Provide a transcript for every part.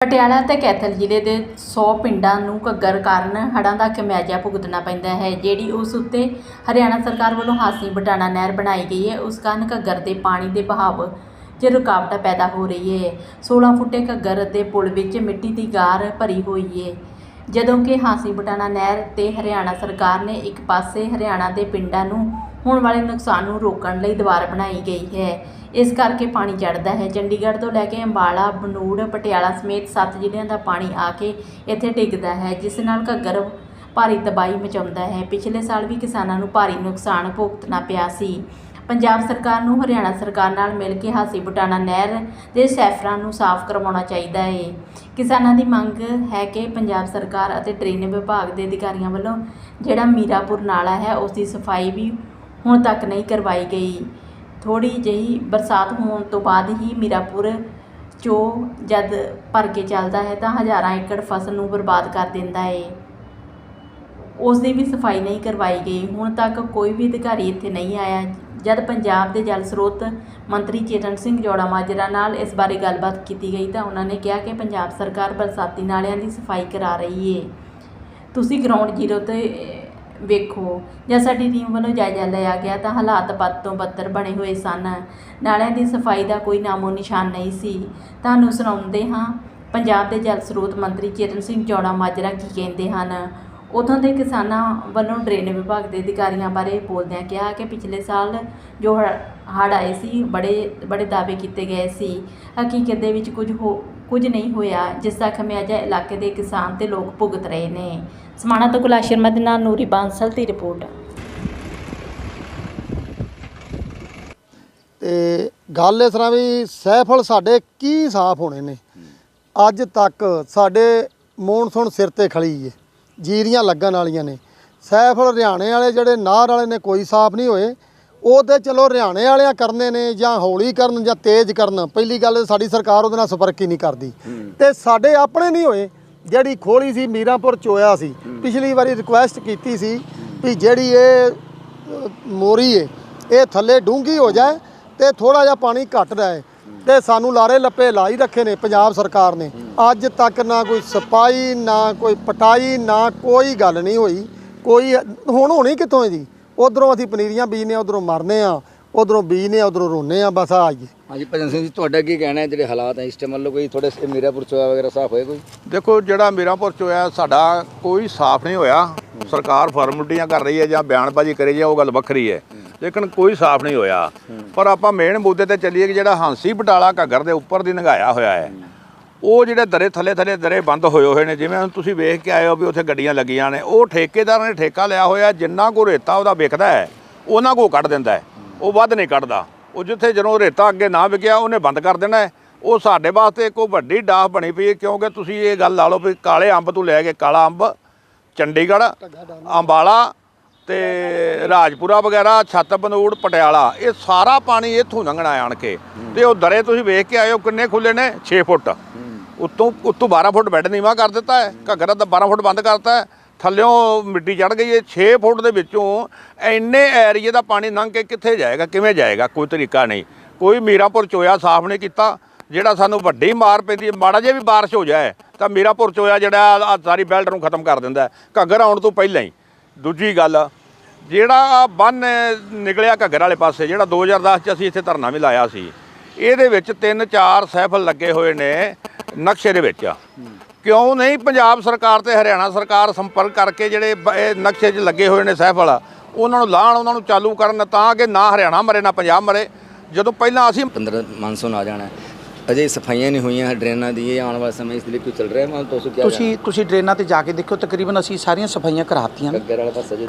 ਪਟਿਆਲਾ ਤੇ ਕੈਥਲ ਜ਼ਿਲ੍ਹੇ ਦੇ 100 ਪਿੰਡਾਂ ਨੂੰ ਘੱਗਰ ਕਾਰਨ ਹੜ੍ਹਾਂ ਦਾ ਖਮਿਆਜਾ ਭੁਗਤਣਾ ਪੈਂਦਾ ਹੈ, ਜਿਹੜੀ ਉਸ ਉੱਤੇ ਹਰਿਆਣਾ ਸਰਕਾਰ ਵੱਲੋਂ ਹਾਸੀ ਬਟਾਣਾ ਨਹਿਰ ਬਣਾਈ ਗਈ ਹੈ। ਉਸ ਕਾਰਨ ਘੱਗਰ ਦੇ ਪਾਣੀ ਦੇ ਬਹਾਵ 'ਚ ਰੁਕਾਵਟਾਂ ਪੈਦਾ ਹੋ ਰਹੀ ਹੈ। 16 ਫੁੱਟੇ ਘੱਗਰ ਦੇ ਪੁਲ ਵਿੱਚ ਮਿੱਟੀ ਦੀ ਗਾਰ ਭਰੀ ਹੋਈ ਹੈ। ਜਦੋਂ ਕਿ ਹਾਸੀ ਬਟਾਣਾ ਨਹਿਰ ਤੇ ਹਰਿਆਣਾ ਸਰਕਾਰ ਨੇ ਇੱਕ ਪਾਸੇ ਹਰਿਆਣਾ ਦੇ ਪਿੰਡਾਂ ਨੂੰ ਹੋਣ ਵਾਲੇ ਨੁਕਸਾਨ ਨੂੰ ਰੋਕਣ ਲਈ ਦੀਵਾਰ ਬਣਾਈ ਗਈ ਹੈ। ਇਸ ਕਰਕੇ ਪਾਣੀ ਚੜ੍ਹਦਾ ਹੈ। ਚੰਡੀਗੜ੍ਹ ਤੋਂ ਲੈ ਕੇ ਅੰਬਾਲਾ, ਬਨੂੜ, ਪਟਿਆਲਾ ਸਮੇਤ ਸੱਤ ਜ਼ਿਲ੍ਹਿਆਂ ਦਾ ਪਾਣੀ ਆ ਕੇ ਇੱਥੇ ਡਿੱਗਦਾ ਹੈ, ਜਿਸ ਨਾਲ ਘੱਗਰ ਭਾਰੀ ਤਬਾਹੀ ਮਚਾਉਂਦਾ ਹੈ। ਪਿਛਲੇ ਸਾਲ ਵੀ ਕਿਸਾਨਾਂ ਨੂੰ ਭਾਰੀ ਨੁਕਸਾਨ ਭੁਗਤਣਾ ਪਿਆ ਸੀ। ਪੰਜਾਬ ਸਰਕਾਰ ਨੂੰ ਹਰਿਆਣਾ ਸਰਕਾਰ ਨਾਲ ਮਿਲ ਕੇ ਹਾਸੀ ਬਟਾਣਾ ਨਹਿਰ ਦੇ ਸੈਫਰਾਂ ਨੂੰ ਸਾਫ਼ ਕਰਵਾਉਣਾ ਚਾਹੀਦਾ ਹੈ ਕਿਸਾਨਾਂ ਦੀ ਮੰਗ ਹੈ ਕਿ ਪੰਜਾਬ ਸਰਕਾਰ ਅਤੇ ਡਰੇਨ ਵਿਭਾਗ ਦੇ ਅਧਿਕਾਰੀਆਂ ਵੱਲੋਂ ਜਿਹੜਾ ਮੀਰਾਪੁਰ ਨਾਲਾ ਹੈ, ਉਸ ਦੀ ਸਫ਼ਾਈ ਵੀ ਹੁਣ ਤੱਕ ਨਹੀਂ ਕਰਵਾਈ ਗਈ। ਥੋੜੀ ਜਿਹੀ ਬਰਸਾਤ ਹੋਣ ਤੋਂ ਬਾਅਦ ਹੀ ਮੀਰਾਪੁਰ ਚੋ ਜਦ ਭਰ ਕੇ ਚੱਲਦਾ ਹੈ ਤਾਂ ਹਜ਼ਾਰਾਂ ਏਕੜ ਫਸਲ ਨੂੰ ਬਰਬਾਦ ਕਰ ਦਿੰਦਾ ਹੈ ਉਸ ਦੀ ਵੀ ਸਫ਼ਾਈ ਨਹੀਂ ਕਰਵਾਈ ਗਈ। ਹੁਣ ਤੱਕ ਕੋਈ ਵੀ ਅਧਿਕਾਰੀ ਇੱਥੇ ਨਹੀਂ ਆਇਆ। ਜਦ ਪੰਜਾਬ ਦੇ ਜਲ ਸਰੋਤ ਮੰਤਰੀ ਚੇਤਨ ਸਿੰਘ ਜੋੜਾ ਮਾਜਰਾ ਨਾਲ ਇਸ ਬਾਰੇ ਗੱਲਬਾਤ ਕੀਤੀ ਗਈ ਤਾਂ ਉਹਨਾਂ ਨੇ ਕਿਹਾ ਕਿ ਪੰਜਾਬ ਸਰਕਾਰ ਬਰਸਾਤੀ ਨਾਲਿਆਂ ਦੀ ਸਫ਼ਾਈ ਕਰਾ ਰਹੀ ਹੈ ਤੁਸੀਂ ਗਰਾਊਂਡ ਜ਼ੀਰੋ ਤੇ ਵੇਖੋ ਜਦ ਸਾਡੀ ਟੀਮ ਵੱਲੋਂ ਜਾਇਜ਼ਾ ਲਿਆ ਗਿਆ ਤਾਂ ਹਾਲਾਤ ਬਦ ਤੋਂ ਬੱਤਰ ਬਣੇ ਹੋਏ ਸਨ। ਨਾਲਿਆਂ ਦੀ ਸਫ਼ਾਈ ਦਾ ਕੋਈ ਨਾਮੋ ਨਿਸ਼ਾਨ ਨਹੀਂ ਸੀ। ਤੁਹਾਨੂੰ ਸੁਣਾਉਂਦੇ ਹਾਂ, ਪੰਜਾਬ ਦੇ ਜਲ ਸਰੋਤ ਮੰਤਰੀ ਚੇਤਨ ਸਿੰਘ ਚੌੜਾ ਮਾਜਰਾ ਕੀ ਕਹਿੰਦੇ ਹਨ? ਉਥੋਂ ਦੇ ਕਿਸਾਨਾਂ ਵੱਲੋਂ ਡਰੇਨ ਵਿਭਾਗ ਦੇ ਅਧਿਕਾਰੀਆਂ ਬਾਰੇ ਬੋਲਦਿਆਂ ਕਿਹਾ ਕਿ ਪਿਛਲੇ ਸਾਲ ਜੋ ਹੜ੍ਹ ਆਏ ਸੀ, ਬੜੇ ਬੜੇ ਦਾਅਵੇ ਕੀਤੇ ਗਏ ਸੀ। ਹਕੀਕਤ ਦੇ ਵਿੱਚ ਕੁਝ ਹੋ, ਕੁਝ ਨਹੀਂ ਹੋਇਆ, ਜਿਸ ਦਾ ਖਮਿਆਜਾ ਇਲਾਕੇ ਦੇ ਕਿਸਾਨ ਤੇ ਲੋਕ ਭੁਗਤ ਰਹੇ ਨੇ। ਸਮਾਣਾ ਤੋਂ ਗੁਲਾਸ਼ ਸ਼ਰਮਾ ਦੇ ਨਾਲ ਨੂਰੀ ਬਾਂਸਲ ਦੀ ਰਿਪੋਰਟ। ਤੇ ਗੱਲ ਇਸ ਤਰ੍ਹਾਂ ਵੀ ਸੈਫਲ ਸਾਡੇ ਕੀ ਸਾਫ਼ ਹੋਣੇ ਨੇ। ਅੱਜ ਤੱਕ ਸਾਡੇ ਮੌਨਸੂਨ ਸਿਰ ਤੇ ਖੜੀ ਏ। ਜੀਰੀਆਂ ਲੱਗਣ ਵਾਲੀਆਂ ਨੇ। ਸੈਫਲ ਹਰਿਆਣੇ ਵਾਲੇ ਜਿਹੜੇ ਨਾਰ ਵਾਲੇ ਨੇ ਕੋਈ ਸਾਫ਼ ਨਹੀਂ ਹੋਏ। ਉਹ ਤੇ ਚਲੋ ਹਰਿਆਣੇ ਵਾਲਿਆਂ ਕਰਨੇ ਨੇ ਜਾਂ ਹੌਲੀ ਕਰਨ ਜਾਂ ਤੇਜ਼ ਕਰਨ। ਪਹਿਲੀ ਗੱਲ ਸਾਡੀ ਸਰਕਾਰ ਉਹਦੇ ਨਾਲ ਸੰਪਰਕ ਹੀ ਨਹੀਂ ਕਰਦੀ। ਤੇ ਸਾਡੇ ਆਪਣੇ ਨਹੀਂ ਹੋਏ। ਜਿਹੜੀ ਖੋਲੀ ਸੀ ਮੀਰਾਂਪੁਰ ਚੋਇਆ ਸੀ। ਪਿਛਲੀ ਵਾਰੀ ਰਿਕੁਐਸਟ ਕੀਤੀ ਸੀ ਵੀ ਜਿਹੜੀ ਇਹ ਮੋਰੀ ਏ ਇਹ ਥੱਲੇ ਡੂੰਗੀ ਹੋ ਜਾਏ ਤੇ ਥੋੜਾ ਜਿਹਾ ਪਾਣੀ ਘੱਟ ਰਹੇ। ਤੇ ਸਾਨੂੰ ਲਾਰੇ ਲੱਪੇ ਲਾ ਹੀ ਰੱਖੇ ਨੇ ਪੰਜਾਬ ਸਰਕਾਰ ਨੇ। ਅੱਜ ਤੱਕ ਨਾ ਕੋਈ ਸਪਾਈ ਨਾ ਕੋਈ ਪਟਾਈ ਨਾ ਕੋਈ ਗੱਲ ਨਹੀਂ ਹੋਈ। ਕੋਈ ਹੁਣ ਹੋਣੀ ਕਿੱਥੋਂ ਹੈ ਜੀ ਉਧਰੋਂ ਅਸੀਂ ਪਨੀਰੀਆਂ ਬੀਜਨੇ ਉਧਰੋਂ ਮਰਨੇ ਆ ਉਧਰੋਂ ਬੀਜਨੇ ਉਧਰੋਂ ਰੋਨੇ ਆ ਬਸ ਆ ਆਈਏ ਹਾਂਜੀ ਭਜਨ ਸਿੰਘ ਜੀ ਤੁਹਾਡਾ ਕੀ ਕਹਿਣਾ ਹੈ? ਜਿਹੜੇ ਹਾਲਾਤ ਹੈ ਇਸ ਟਾਈਮ ਵੱਲੋਂ ਕੋਈ ਥੋੜੇ ਮੀਰਾਪੁਰ ਚੋਆ ਵਗੈਰਾ ਸਾਫ਼ ਹੋਏ ਕੋਈ? ਦੇਖੋ ਜਿਹੜਾ ਮੀਰਾਂਪੁਰ ਚ ਹੋਇਆ ਸਾਡਾ ਕੋਈ ਸਾਫ਼ ਨਹੀਂ ਹੋਇਆ। ਸਰਕਾਰ ਫਾਰਮੈਲਿਟੀਆਂ ਕਰ ਰਹੀ ਹੈ ਜਾਂ ਬਿਆਨਬਾਜ਼ੀ ਕਰੀ ਜਾਂ ਉਹ ਗੱਲ ਵੱਖਰੀ ਹੈ। ਲੇਕਿਨ ਕੋਈ ਸਾਫ਼ ਨਹੀਂ ਹੋਇਆ। ਪਰ ਆਪਾਂ ਮੇਨ ਮੁੱਦੇ ਤੇ ਚੱਲੀਏ ਕਿ ਜਿਹੜਾ ਹਾਂਸੀ ਬਟਾਲਾ ਘੱਗਰ ਦੇ ਉੱਪਰ ਦੀ ਨਗਾਇਆ ਹੋਇਆ ਹੈ, ਉਹ ਜਿਹੜੇ ਦਰੇ ਥੱਲੇ ਥੱਲੇ ਦਰੇ ਬੰਦ ਹੋਏ ਹੋਏ ਨੇ, ਜਿਵੇਂ ਹੁਣ ਤੁਸੀਂ ਵੇਖ ਕੇ ਆਏ ਹੋ ਵੀ ਉੱਥੇ ਗੱਡੀਆਂ ਲੱਗੀਆਂ ਨੇ, ਉਹ ਠੇਕੇਦਾਰ ਨੇ ਠੇਕਾ ਲਿਆ ਹੋਇਆ ਜਿੰਨਾ ਕੋ ਰੇਤਾ ਉਹਦਾ ਵਿਕਦਾ ਹੈ, ਉਹਨਾਂ ਕੋ ਕੱਢ ਦਿੰਦਾ ਹੈ, ਉਹ ਵੱਧ ਨਹੀਂ ਕੱਢਦਾ। ਉਹ ਜਿੱਥੇ ਜਦੋਂ ਰੇਤਾ ਅੱਗੇ ਨਾ ਵਿਕਿਆ, ਉਹਨੇ ਬੰਦ ਕਰ ਦੇਣਾ ਹੈ। ਉਹ ਸਾਡੇ ਵਾਸਤੇ ਇੱਕ ਉਹ ਵੱਡੀ ਡਾਫ ਬਣੀ ਪਈ ਹੈ, ਕਿਉਂਕਿ ਤੁਸੀਂ ਇਹ ਗੱਲ ਲਾ ਲਓ ਵੀ ਕਾਲੇ ਅੰਬ ਤੋਂ ਲੈ ਕੇ ਕਾਲਾ ਅੰਬ, ਚੰਡੀਗੜ੍ਹ, ਅੰਬਾਲਾ ਤੇ ਰਾਜਪੁਰਾ ਵਗੈਰਾ, ਛੱਤ ਬਨੂੜ ਪਟਿਆਲਾ, ਇਹ ਸਾਰਾ ਪਾਣੀ ਇੱਥੋਂ ਲੰਘਣਾ ਆਣ ਕੇ। ਤੇ ਉਹ ਦਰੇ ਤੁਸੀਂ ਵੇਖ ਕੇ ਆਏ ਹੋ ਕਿੰਨੇ ਖੁੱਲੇ ਨੇ 6 ਫੁੱਟ। ਉੱਤੋਂ ਉੱਤੋਂ 12 ਫੁੱਟ ਬੈੱਡ ਨੀਵਾ ਕਰ ਦਿੱਤਾ ਹੈ। ਘੱਗਰਾ ਦਾ 12 ਫੁੱਟ ਬੰਦ ਕਰਤਾ ਹੈ। ਥੱਲਿਓਂ ਮਿੱਟੀ ਚੜ ਗਈ ਹੈ। 6 ਫੁੱਟ ਦੇ ਵਿੱਚੋਂ ਇੰਨੇ ਏਰੀਏ ਦਾ ਪਾਣੀ ਲੰਘ ਕੇ ਕਿੱਥੇ ਜਾਏਗਾ, ਕਿਵੇਂ ਜਾਏਗਾ? ਕੋਈ ਤਰੀਕਾ ਨਹੀਂ। ਕੋਈ ਮੀਰਾਪੁਰ ਚੋਇਆ ਸਾਫ਼ ਨਹੀਂ ਕੀਤਾ। ਜਿਹੜਾ ਸਾਨੂੰ ਵੱਡੀ ਮਾਰ ਪੈਂਦੀ ਹੈ, ਮਾੜਾ ਜਿਹਾ ਵੀ ਬਾਰਿਸ਼ ਹੋ ਜਾਏ, ਤਾਂ ਮੀਰਾਪੁਰ ਚੋਇਆ ਜਿਹੜਾ ਸਾਰੀ ਬੈਲਟ ਨੂੰ ਖਤਮ ਕਰ ਦਿੰਦਾ ਘੱਗਰ ਆਉਣ ਤੋਂ ਪਹਿਲਾਂ ਹੀ। ਦੂਜੀ ਗੱਲ, ਜਿਹੜਾ ਬੰਨ ਨਿਕਲਿਆ ਘੱਗਰ ਵਾਲੇ ਪਾਸੇ, ਜਿਹੜਾ 2010 ਚ ਅਸੀਂ ਇੱਥੇ ਧਰਨਾ ਵੀ ਲਾਇਆ ਸੀ, ਇਹਦੇ ਵਿੱਚ ਤਿੰਨ ਚਾਰ ਸੈਫਲ ਲੱਗੇ ਹੋਏ ਨੇ ਨਕਸ਼ੇ ਦੇ ਵਿੱਚ। ਕਿਉਂ ਨਹੀਂ ਪੰਜਾਬ ਸਰਕਾਰ ਤੇ ਹਰਿਆਣਾ ਸਰਕਾਰ ਸੰਪਰਕ ਕਰਕੇ ਜਿਹੜੇ ਨਕਸ਼ੇ 'ਚ ਲੱਗੇ ਹੋਏ ਨੇ ਸੈਫਲ, ਉਹਨਾਂ ਨੂੰ ਲਾਹਣ ਉਹਨਾਂ ਨੂੰ ਚਾਲੂ ਕਰਨ ਤਾਂ ਕਿ ਨਾ ਹਰਿਆਣਾ ਮਰੇ, ਨਾ ਪੰਜਾਬ ਮਰੇ। ਜਦੋਂ ਪਹਿਲਾਂ ਅਸੀਂ 15 ਮਾਨਸੂਨ ਆ ਜਾਣਾ। ਅਜੇ ਸਫਾਈਆਂ ਨਹੀਂ ਹੋਈਆਂ ਡਰੇਨਾਂ ਦੀ ਇਹ ਆਉਣ ਵਾਲੇ ਸਮੇਂ ਇਸ ਲਈ ਕੋਈ ਚੱਲ ਰਿਹਾ ਹੈ ਮਾਨ ਤੁਸੀਂ ਕੀ ਤੁਸੀਂ ਤੁਸੀਂ ਡਰੇਨਾਂ ਤੇ ਜਾ ਕੇ ਦੇਖੋ ਤਕਰੀਬਨ ਅਸੀਂ ਸਾਰੀਆਂ ਸਫਾਈਆਂ ਕਰਾਤੀਆਂ ਵਾਲਾ ਪਾਸਾ ਜੀ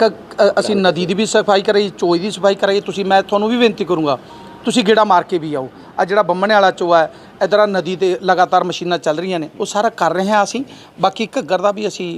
ਅਸੀਂ ਨਦੀ ਦੀ ਵੀ ਸਫ਼ਾਈ ਕਰਾਈ ਚੋਈ ਦੀ ਸਫ਼ਾਈ ਕਰਾਈ ਤੁਸੀਂ ਮੈਂ ਤੁਹਾਨੂੰ ਵੀ ਬੇਨਤੀ ਕਰੂੰਗਾ ਤੁਸੀਂ ਗੇੜਾ ਮਾਰ ਕੇ ਵੀ ਆਓ। ਆ ਜਿਹੜਾ ਬੰਮਣੇ ਵਾਲਾ ਚੋਆ ਹੈ ਇਧਰ ਨਦੀ ਤੇ ਲਗਾਤਾਰ ਮਸ਼ੀਨਾਂ ਚੱਲ ਰਹੀਆਂ ਨੇ ਉਹ ਸਾਰਾ ਕਰ ਰਹੇ ਹਾਂ ਅਸੀਂ ਬਾਕੀ ਘੱਗਰ ਦਾ ਵੀ ਅਸੀਂ